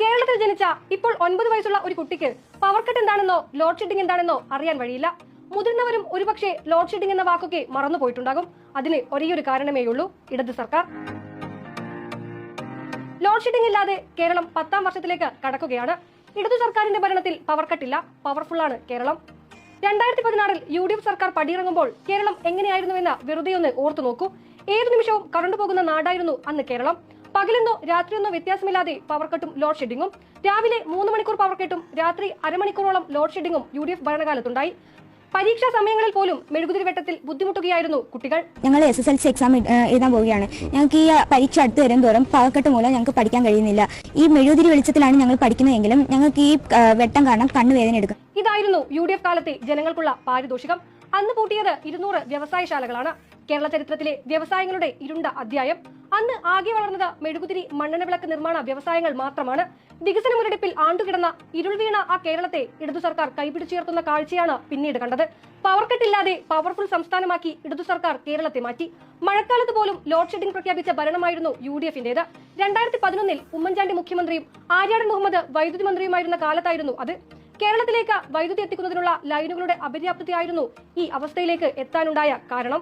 കേരളത്തിൽ ജനിച്ച ഇപ്പോൾ ഒൻപത് വയസ്സുള്ള ഒരു കുട്ടിക്ക് പവർ കട്ട് എന്താണെന്നോ ലോഡ് ഷെഡിംഗ് എന്താണെന്നോ അറിയാൻ വഴിയില്ല. മുതിർന്നവരും ഒരുപക്ഷെ ലോഡ് ഷെഡിംഗ് എന്ന വാക്കൊക്കെ മറന്നുപോയിട്ടുണ്ടാകും അതിന് ഒരേയൊരു കാരണമേയുള്ളൂ ഇടത് സർക്കാർ. ലോഡ് ഷെഡിംഗ് ഇല്ലാതെ കേരളം പത്താം വർഷത്തിലേക്ക് കടക്കുകയാണ്. ഇടതു സർക്കാരിന്റെ ഭരണത്തിൽ പവർ കട്ടില്ല പവർഫുള്ളാണ് കേരളം. രണ്ടായിരത്തി പതിനാറിൽ യു ഡി എഫ് സർക്കാർ പടിയിറങ്ങുമ്പോൾ കേരളം എങ്ങനെയായിരുന്നുവെന്ന് വെറുതെ ഒന്ന് ഓർത്തു നോക്കൂ ഏതു നിമിഷവും കറണ്ടു പോകുന്ന നാടായിരുന്നു അന്ന് കേരളം. പകലെന്നോ രാത്രിയെന്നോ വ്യത്യാസമില്ലാതെ പവർ കട്ടും ലോഡ് ഷെഡിങ്ങും രാവിലെ മൂന്ന് മണിക്കൂർ പവർ കട്ടും രാത്രി അരമണിക്കൂറോളം ലോഡ് ഷെഡിങ്ങും യു ഡി എഫ് ഭരണകാലത്തുണ്ടായി. പരീക്ഷാ സമയങ്ങളിൽ പോലും മെഴുകുതിരി വെട്ടത്തിൽ ബുദ്ധിമുട്ടുകയായിരുന്നു കുട്ടികൾ. ഞങ്ങൾ S S L C exam എഴുതാൻ പോവുകയാണ്. ഞങ്ങൾക്ക് ഈ പരീക്ഷ അടുത്ത് വരും തോറും പാവക്കെട്ട് മൂലം ഞങ്ങൾക്ക് പഠിക്കാൻ കഴിയുന്നില്ല. ഈ മെഴുകുതിരി വെളിച്ചത്തിലാണ് ഞങ്ങൾ പഠിക്കുന്നതെങ്കിലും ഞങ്ങൾക്ക് ഈ വെട്ടം കാരണം കണ്ണുവേദന എടുക്കും. ഇതായിരുന്നു യു ഡി എഫ് കാലത്തെ ജനങ്ങൾക്കുള്ള പാരിതോഷികം. അന്ന് പൂട്ടിയത് ഇരുന്നൂറ് വ്യവസായശാലകളാണ്. കേരള ചരിത്രത്തിലെ വ്യവസായങ്ങളുടെ ഇരുണ്ട അധ്യായം. അന്ന് ആകെ വളർന്നത് മെഴുകുതിരി മണ്ണെണ്ണ വിളക്ക് നിർമ്മാണ വ്യവസായങ്ങൾ മാത്രമാണ്. വികസന മുരടിപ്പിൽ ആണ്ടുകിടന്ന ഇരുൾ വീണ ആ കേരളത്തെ ഇടതു സർക്കാർ കൈപിടിച്ചുയർത്തുന്ന കാഴ്ചയാണ് പിന്നീട് കണ്ടത്. പവർ കട്ടില്ലാതെ പവർഫുൾ സംസ്ഥാനമാക്കി ഇടതു സർക്കാർ കേരളത്തെ മാറ്റി. മഴക്കാലത്ത് പോലും ലോഡ് ഷെഡിംഗ് പ്രഖ്യാപിച്ച ഭരണമായിരുന്നു യു ഡി എഫിന്റേത് രണ്ടായിരത്തി പതിനൊന്നിൽ ഉമ്മൻചാണ്ടി മുഖ്യമന്ത്രിയും ആര്യാടൻ മുഹമ്മദ് വൈദ്യുതി മന്ത്രിയുമായിരുന്ന കാലത്തായിരുന്നു അത്. കേരളത്തിലേക്ക് വൈദ്യുതി എത്തിക്കുന്നതിനുള്ള ലൈനുകളുടെ അപര്യാപ്തതയായിരുന്നു ഈ അവസ്ഥയിലേക്ക് എത്താനുണ്ടായ കാരണം.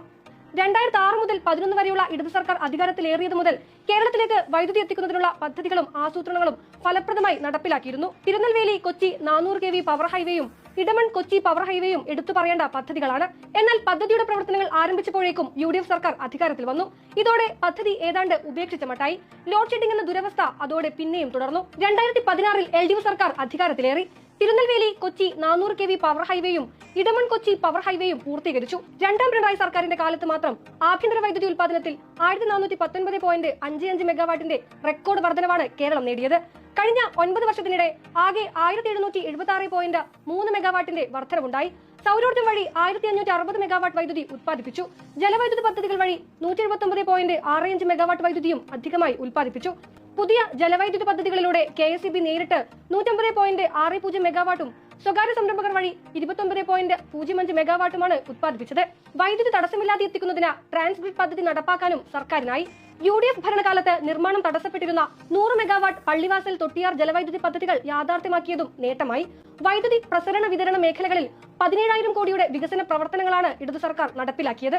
രണ്ടായിരത്തി ആറ് മുതൽ പതിനൊന്ന് വരെയുള്ള ഇടതു സർക്കാർ അധികാരത്തിലേറിയത് മുതൽ കേരളത്തിലേക്ക് വൈദ്യുതി എത്തിക്കുന്നതിനുള്ള പദ്ധതികളും ആസൂത്രണങ്ങളും ഫലപ്രദമായി നടപ്പിലാക്കിയിരുന്നു. തിരുനെൽവേലി കൊച്ചി നാനൂറ് കെ വി പവർ ഹൈവേയും ഇടമൺ കൊച്ചി പവർ ഹൈവേയും എടുത്തു പറയേണ്ട പദ്ധതികളാണ്. എന്നാൽ പദ്ധതിയുടെ പ്രവർത്തനങ്ങൾ ആരംഭിച്ചപ്പോഴേക്കും യു ഡി എഫ് സർക്കാർ അധികാരത്തിൽ വന്നു. ഇതോടെ പദ്ധതി ഏതാണ്ട് ഉപേക്ഷിച്ച മട്ടായി. ലോഡ് ഷെഡിംഗ് എന്ന ദുരവസ്ഥ അതോടെ പിന്നെയും തുടർന്നു. രണ്ടായിരത്തി പതിനാറിൽ എൽ ഡി എഫ് സർക്കാർ അധികാരത്തിലേറി. തിരുനെൽവേലി കൊച്ചി നാനൂറ് കെ വി പവർ ഹൈവേയും ഇടമൺ കൊച്ചി പവർ ഹൈവേയും പൂർത്തീകരിച്ചു. രണ്ടാം പിണറായി സർക്കാരിന്റെ കാലത്ത് മാത്രം ആഭ്യന്തര വൈദ്യുതി ഉൽപാദനത്തിൽ ആയിരത്തി നാനൂറ്റി പത്തൊൻപത് പോയിന്റ് അഞ്ച് അഞ്ച് മെഗാവാട്ടിന്റെ റെക്കോർഡ് വർധനവാണ് കേരളം നേടിയത്. കഴിഞ്ഞ ഒൻപത് വർഷത്തിനിടെ ആകെ ആയിരത്തി എഴുന്നൂറ്റി എഴുപത്തി ആറ് പോയിന്റ് മൂന്ന് മെഗാവാട്ടിന്റെ വർധനവുണ്ടായി. സൗരോർജം വഴി ആയിരത്തി അഞ്ഞൂറ്റി അറുപത് മെഗാവാട്ട് വൈദ്യുതി ഉത്പാദിപ്പിച്ചു. ജലവൈദ്യുത പദ്ധതികൾ വഴി നൂറ്റി എഴുപത്തി ഒമ്പത് പോയിന്റ് ആറ് അഞ്ച് മെഗാവാട്ട് വൈദ്യുതിയും അധികമായി ഉത്പാദിപ്പിച്ചു പുതിയ ജലവൈദ്യുത പദ്ധതികളിലൂടെ കെ എസ് ഇ ബി നേരിട്ട് നൂറ്റമ്പത് പോയിന്റ് ആറ് പൂജ്യം മെഗാവാട്ടും സ്വകാര്യ സംരംഭകർ വഴി ഇരുപത്തൊമ്പത് പോയിന്റ് പൂജ്യം അഞ്ച് മെഗാവാട്ടുമാണ് ഉത്പാദിപ്പിച്ചത്. വൈദ്യുതി തടസ്സമില്ലാതെ എത്തിക്കുന്നതിന് ട്രാൻസ്ഗ്രിഡ് പദ്ധതി നടപ്പാക്കാനും സർക്കാരിനായി. യു ഡി എഫ് ഭരണകാലത്ത് നിർമ്മാണം തടസ്സപ്പെട്ടിരുന്ന നൂറ് മെഗാവാട്ട് പള്ളിവാസൽ തൊട്ടിയാർ ജലവൈദ്യുതി പദ്ധതികൾ യാഥാർത്ഥ്യമാക്കിയതും നേട്ടമായി. വൈദ്യുതി പ്രസരണ വിതരണ മേഖലകളിൽ പതിനേഴായിരം കോടിയുടെ വികസന പ്രവർത്തനങ്ങളാണ് ഇടതു സർക്കാർ നടപ്പിലാക്കിയത്.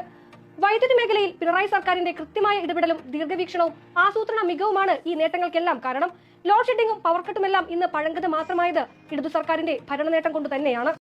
വൈദ്യുതി മേഖലയിൽ പിണറായി സർക്കാരിന്റെ കൃത്യമായ ഇടപെടലും ദീർഘവീക്ഷണവും ആസൂത്രണ മികവുമാണ് ഈ നേട്ടങ്ങൾക്കെല്ലാം കാരണം. ലോഡ് ഷെഡിങ്ങും പവർ കട്ടുമെല്ലാം ഇന്ന് പഴങ്കത് മാത്രമായത് ഇടതു സർക്കാരിന്റെ ഭരണ നേട്ടം തന്നെയാണ്.